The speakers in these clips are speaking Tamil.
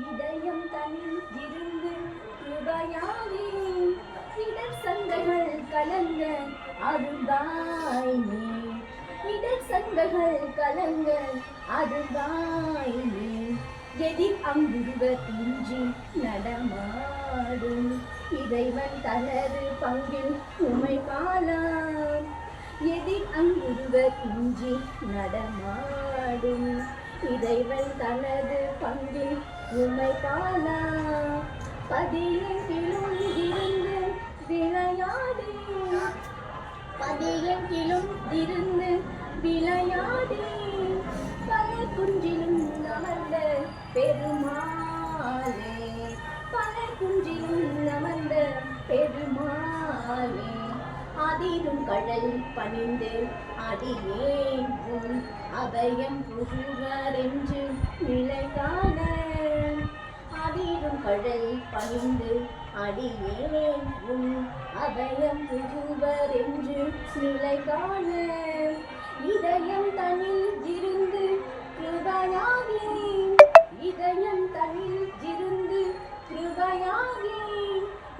இதயம் தனில் இருந்து கிருபையாவே இடர் சந்தைகள் கலங்க அருள்வாய் இடர் சந்தைகள் கலங்க அருள்வாய் நீ எதிர் அங்குருவர் இன்றி நடமாடும். இறைவன் தனது பங்கில் உமை காலாம் எதிர் அங்குருவர் இன்றி நடமாடும். இறைவன் தனது பங்கில் உமை காலாம் பதியெங்கிலும் இருந்து விளையாடி. பதியெங்கிலும் இருந்து விளையாடி. பல குன்றிலும் அமர்ந்த பெருமாளே பல குன்றிலும் அமர்ந்த பெருமாளே அதிரும் கடல் பணிந்து அடியேன். அபயம் புகுவர் என்று நிலை காண கடல் பணிந்து அடியேன் உன் அபயம் புகுவர் என்று நிலை காண இதயம் தனில் இருந்து கிருபையாகி இதயம் தனில் இருந்து கிருபையாகி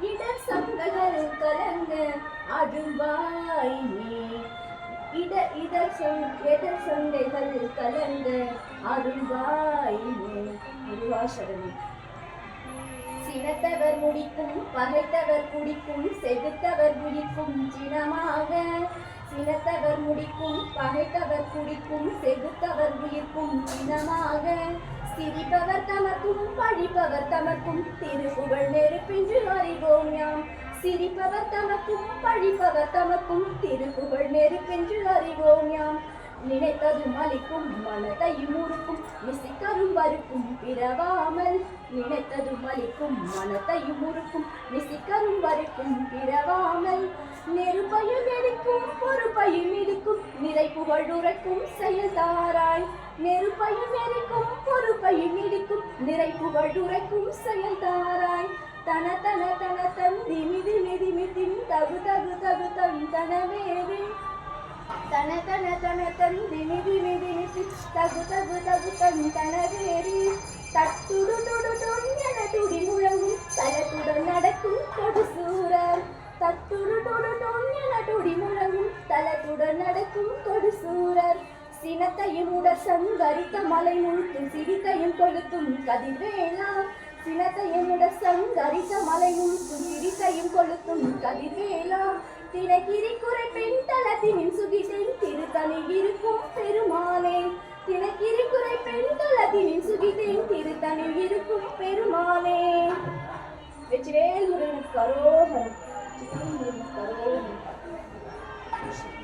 இடர் சங்ககள் கலங்க அடுவாய் நீ. இட இடர் சொல் எடர் சந்தைகள் கலங்க அருள்வாய் நீ சினத்தவர் முடிக்கும் பகைத்தவர் குடிக்கும் செகுத்தவர் குடிக்கும் சினமாக. சினத்தவர் முடிக்கும் பகைத்தவர் குடிக்கும் செகுத்தவர் உயிர்க்கும் சினமாக. சிரிப்பவர் தமக்கும் பழிப்பவர் தமக்கும் திருப்புகழ் நெருப்பின்று அறிவோம் யாம் சிரிப்பவர் தமக்கும் பழிப்பவர் தமக்கும் திருப்புகழ் நெருப்பின்று அறிவோம் யாம் நினைத்ததும் அளிக்கும் மனதையும் உருக்கும் நிசிக்கரும் வறுக்கும் பிறவாமல் நினைத்ததும் மனத்தையும் உருக்கும் நிசிக்கரும் வரைக்கும் பிறவாமல். நெருப்பையும் எடுக்கும் பொறுப்பையும் இடிக்கும் நிறை புகழ் உரைக்கும் செயல்தாராய். நெருப்பையும் எரிக்கும் பொறுப்பையும் இடிக்கும் நிறை புகழ் உரைக்கும் செயல்தாராய். தன தன தன தன் திமிதி திமி திமி தகு தகு தகு தன் தனவேவே தன தன தன தன் திமிதி திமி திமி தகு தகு தகு தன் தனவேரி தட்டுடு துடு தொன்யன தலத்துடன் நடக்கும் கொடுசூரர் சினத்தையும் உடற் சங்கரித்த மலை முழுக்கும் சிரித்தையும் கொளுத்தும் கதிர்வேலா. சினத்தையும் உடற் சங்கரித்த மலை முழுக்கும் சிரித்தையும் கொளுத்தும் கதிர்வேலா. தினகிரி குறை பெண் தளத்தினின் சுகிதேன் திருத்தணி இருக்கும் பெருமானே தினகிரி குறை பெண் தளத்தினின் சுகிதேன் திருத்தணி இருக்கும் பெருமானே வெற்றிவேல் முருகனுக்கு கரோ করতেছি